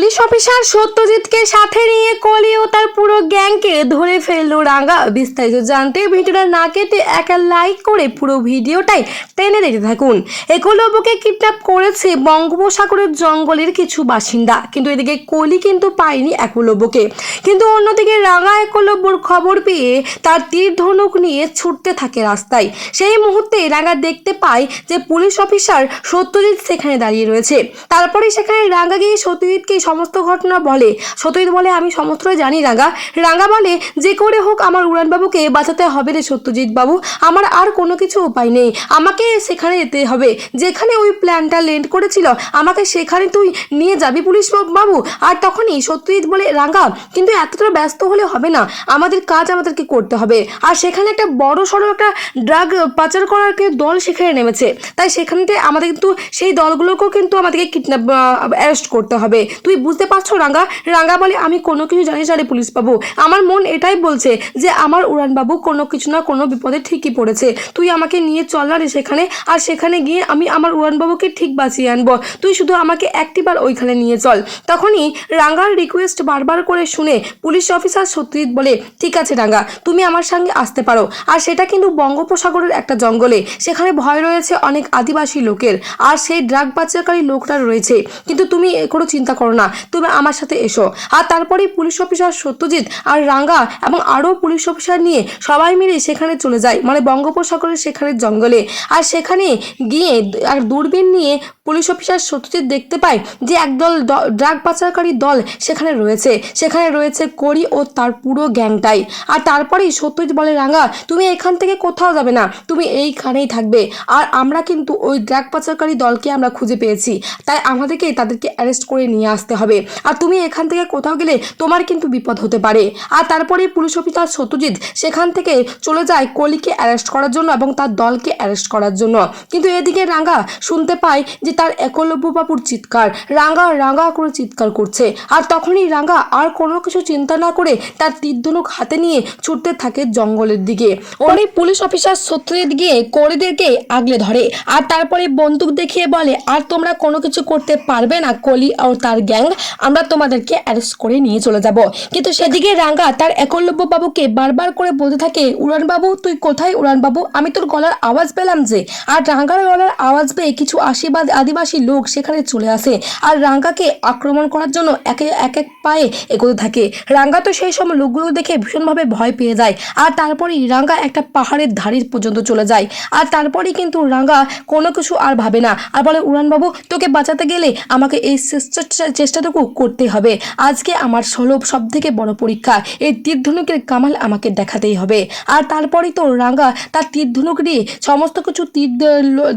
Police officer সত্যজিৎকে সাথে নিয়ে কলি ও তার পুরো গ্যাংকে ধরে ফেলল রাঙ্গা। বিস্তারিত জানতে ভিডিওটা না কেটে একা লাইক করে পুরো ভিডিওটাই টেনে দেখতে থাকুন। একলব্যকে কিডন্যাপ করেছে বঙ্গোপসাগরের জঙ্গলের কিছু বাসিন্দা। কিন্তু এদিকে কলি কিন্তু পায়নি একলব্যকে কিন্তু অন্যদিকে রাঙা একলব্যর খবর পেয়ে তার তীর ধনুক নিয়ে ছুটতে থাকে রাস্তায়। সেই মুহূর্তে রাঙা দেখতে পায় যে পুলিশ অফিসার সত্যজিৎ সেখানে দাঁড়িয়ে রয়েছে। তারপরে সেখানে রাঙ্গা গিয়ে সত্যজিৎকে সমস্ত ঘটনা বলে। সত্যজিৎ বলে, আমি সমস্তটাই জানি রাঙ্গা রাঙ্গা বলে, যে করে হোক আমার উড়ানবাবুকে বাঁচাতে হবে রে সত্যজিৎ বাবু আমার আর কোনো কিছু উপায় নেই। আমাকে সেখানে যেতে হবে। যেখানে ওই প্ল্যানটা লেন্ড করেছিল, আমাকে সেখানে তুই নিয়ে যাবি পুলিশ বাবু। আর তখনই সত্যজিৎ বলে রাঙ্গা কিন্তু এতটা ব্যস্ত হলে হবে না। আমাদের কাজ আমাদেরকে করতে হবে। আর সেখানে একটা বড় সড়ো একটা ড্রাগ পাচার করার দল সেখানে নেমেছে। তাই সেখানতে আমাদের কিন্তু, সেই দলগুলোকেও কিন্তু আমাদেরকে কিডন্যাপ অ্যারেস্ট করতে হবে। তুই বুঝতে পারছ, রাঙ্গা? রাঙ্গা বলে, আমি কোনো কিছু জানিস না পুলিশ বাবু আমার মন এটাই বলছে যে, আমার উড়ানবাবু কোনো কিছু না কোনো বিপদে ঠিকই পড়েছে। তুই আমাকে নিয়ে চল না রে সেখানে, আর সেখানে গিয়ে আমি আমার উড়ানবাবুকে ঠিক বাঁচিয়ে আনব। তুই শুধু আমাকে একটিবার ওইখানে নিয়ে চল। তখনই রাঙ্গার রিকোয়েস্ট বারবার করে শুনে পুলিশ অফিসার সত্যজিৎ বলে, ঠিক আছে রাঙ্গা, তুমি আমার সঙ্গে আসতে পারো। আর সেটা কিন্তু বঙ্গোপসাগরের একটা জঙ্গলে। সেখানে ভয় রয়েছে অনেক আদিবাসী লোকের, আর সেই ড্রাগ পাচারকারী লোকটা রয়েছে। কিন্তু তুমি কোনো চিন্তা করো না তুমি আমার সাথে এসো। আর তারপরেই পুলিশ অফিসার সত্যজিৎ আর রাঙ্গা এবং আরও পুলিশ অফিসার নিয়ে সবাই মিলে সেখানে চলে যায় মানে বঙ্গোপসাগরের সেখানে জঙ্গলে। আর সেখানে গিয়ে আর দূরবীন নিয়ে পুলিশ অফিসার সত্যজিৎ দেখতে পায় যে একদল ড্রাগ পাচারকারী দল সেখানে রয়েছে। সেখানে রয়েছে করি ও তার পুরো গ্যাংটাই। আর তারপরেই সত্যজিৎ বলে, রাঙ্গা, তুমি এখান থেকে কোথাও যাবে না, তুমি এইখানেই থাকবে। আর আমরা কিন্তু ওই ড্রাগ পাচারকারী দলকে আমরা খুঁজে পেয়েছি। তাই আমাদেরকে তাদেরকে অ্যারেস্ট করে নিয়ে আসতে হবে। আর তুমি এখান থেকে কোথাও গেলে তোমার কিন্তু বিপদ হতে পারে। আর তারপরে পুলিশ অফিসার সত্যজিৎ সেখান থেকে চলে যায় কলিকে অ্যারেস্ট করার জন্য এবং তার দলকে অ্যারেস্ট করার জন্য। কিন্তু এদিকে রাঙ্গা শুনতে পায় যে তার একলব্য বাবুর চিৎকার। রাঙ্গা রাঙ্গা করে চিৎকার করছে। আর তখনই রাঙ্গা আর কোনো কিছু চিন্তা না করে তার তীর্ধনুক হাতে নিয়ে ছুটতে থাকে জঙ্গলের দিকে। ওই পুলিশ অফিসার সত্যজিৎ গিয়ে কলিদেরকে আগলে ধরে। আর তারপরে বন্দুক দেখিয়ে বলে, আর তোমরা কোনো কিছু করতে পারবে না কলি আর তার গ্যাং আমরা তোমাদেরকে অ্যারেস্ট করে নিয়ে চলে যাব। কিন্তু সেদিকে রাঙ্গা তার একলব্য বাবুকে বারবার করে বলতে থাকে, উড়ান বাবু, তুই কোথায় উড়ান বাবু? আমি তোর গলার আওয়াজ পেলাম যে। আর রাঙ্গার গলার আওয়াজ পেয়ে কিছু আশীর্বাদ আদিবাসী লোক সেখানে চলে আসে। আর রাঙ্গাকে আক্রমণ করার জন্য একে, এক এক পায়ে এগোতে থাকে। রাঙ্গা তো সেই সময় লোকগুলো দেখে ভীষণভাবে ভয় পেয়ে যায়। আর তারপরেই রাঙ্গা একটা পাহাড়ের ধারির পর্যন্ত চলে যায়। আর তারপরেই কিন্তু রাঙ্গা কোনো কিছু আর ভাবে না। আর বলে উড়ানবাবু তোকে বাঁচাতে গেলে আমাকে এই চেষ্টা- চেষ্টাটুকু করতে হবে। আজকে আমার সলভ সব থেকে বড় পরীক্ষা। এই তীরধনুকের কামাল আমাকে দেখাতেই হবে। আর তারপরেই তো রাঙ্গা তার তীরধনুক দিয়ে সমস্ত কিছু তীর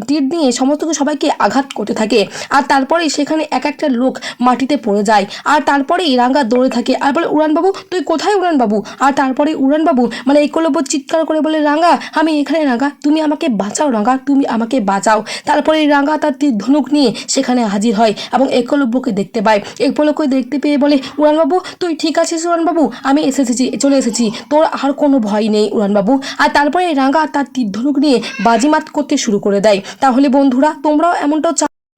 তীর দিয়ে সমস্ত কিছু সবাইকে আঘাত করতে থাকে। আর তারপরেই সেখানে এক একটা লোক মাটিতে পড়ে যায়। আর তারপরেই রাঙ্গা দৌড়ে থাকে। আর বলে, উড়ানবাবু, তুই কোথায় উড়ানবাবু? আর তারপরে, উড়ানবাবু মানে একলব্য চিৎকার করে বলে রাঙ্গা আমি এখানে রাঙ্গা তুমি আমাকে বাঁচাও রাঙ্গা তুমি আমাকে বাঁচাও। তারপরে রাঙ্গা তার তীর ধনুক নিয়ে সেখানে হাজির হয় এবং একলব্যকে দেখতে পায়। একলব্যকে দেখতে পেয়ে বলে, উড়ানবাবু, তুই ঠিক আছিস উড়ানবাবু? আমি এসেছি, চলে এসেছি। তোর আর কোনো ভয় নেই উড়ানবাবু। আর তারপরে রাঙা তার তীর্ধনুক নিয়ে বাজিমাত করতে শুরু করে দেয়। তাহলে বন্ধুরা, তোমরাও এমনটাও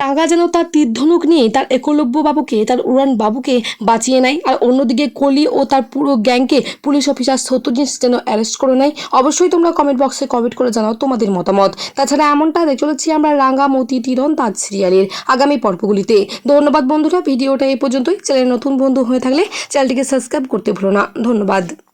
চা- যেন তার তীর্ধনুক নিয়ে তার একলব্য বাবুকে তার উড়ান বাবুকে বাঁচিয়ে নেয় আর অন্যদিকে কলি ও তার পুরো গ্যাংকে পুলিশ অফিসার সত্যজিৎ যেন অ্যারেস্ট করে নেয়। অবশ্যই তোমরা কমেন্ট বক্সে কমেন্ট করে জানাও তোমাদের মতামত। তাছাড়া এমনটা চলেছি আমরা রাঙ্গা মতি তীরন তাজ সিরিয়ালের আগামী পর্বগুলিতে। ধন্যবাদ বন্ধুরা, ভিডিওটা এই পর্যন্তই। চ্যানেল নতুন বন্ধু হয়ে থাকলে চ্যানেলটিকে সাবস্ক্রাইব করতে ভুলো না। ধন্যবাদ।